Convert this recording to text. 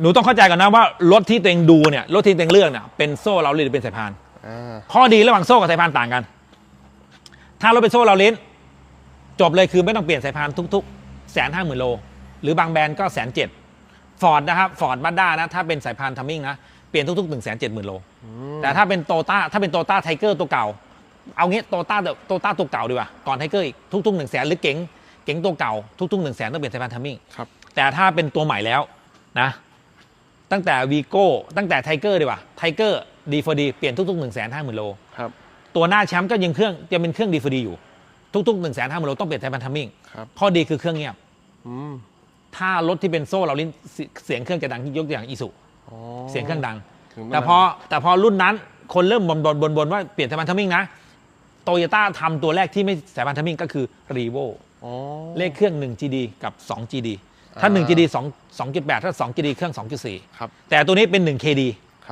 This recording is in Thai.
หนูต้องเข้าใจก่อนนะว่ารถที่ตัวเองดูเนี่ยรถที่ตัวเองเลือกเนี่ยเป็นโซ่เราลิ้นหรือเป็นสายพาน อ่าข้อดีระหว่างโซ่กับสายพานต่างกัน ถ้ารถเป็นโซ่เราลิ้น จบเลยคือไม่ต้องเปลี่ยนสายพานทุกๆแสนห้าหมื่นโล หรือบางแบรนด์ก็แสนเจ็ดฟอร์ดนะครับฟอร์ดบัตด้านะ ถ้าเป็นสายพานทัมมิ่งนะ เปลี่ยนทุกๆหนึ่งแสนเจ็ดหมื่นโล แต่ถ้าเป็นโตต้าถ้าเป็นโตต้าไทเกอร์ตัวเก่า เอางี้โตต้าโตต้าตัวเก่าดีกว่า ก่อนไทเกอร์อีกทุกๆหนึ่งแสนหรือเก๋งเก๋งตัวเก่าทุกๆหนึ่งแสนต้องเปลี่ยนสายพานทัมมิ่ง ครับ แต่ถ้าเป็นตัวใหม่แล้วนะ ตั้งแต่วีโก้ตั้งแต่ไทเกอร์ดีกว่าไทเกอร์ดีฟดีเปลี่ยนทุกๆหนึ่งแสนห้าหมื่นโลครับ ตัวหน้าแชมป์ก็ยังเครื่องยังเป็นเครื่องดีฟดีอยู่ ทุกๆหนึ่งแสนห้าหมื่นโลต้องเปลี่ยนสายพานทัมมิ่งครับข้อดีคือเครื่องเงียบอืมถ้ารถที่เป็นโซ่เราลิ้นเสีเสียงเครื่องจะดังยกตัวอย่างอีสุอ๋อเสียงเครื่องดัง ถึงไม่แต่พอแต่พอรุ่นนั้นคนเริ่มบนบนบนบนว่าเปลี่ยนสายพานทัมมิ่งนะโตโยต้าทำตัวแรกที่ไม่สายพานทัมมิ่งก็คือรีโวอ๋อเลขเครื่อง 1 GD กับ 2 GD ถ้าอ่า1 GD 2 2.8 ถ้า2 GD เครื่อง 2.4 ครับ แต่ตัวนี้เป็น1 KD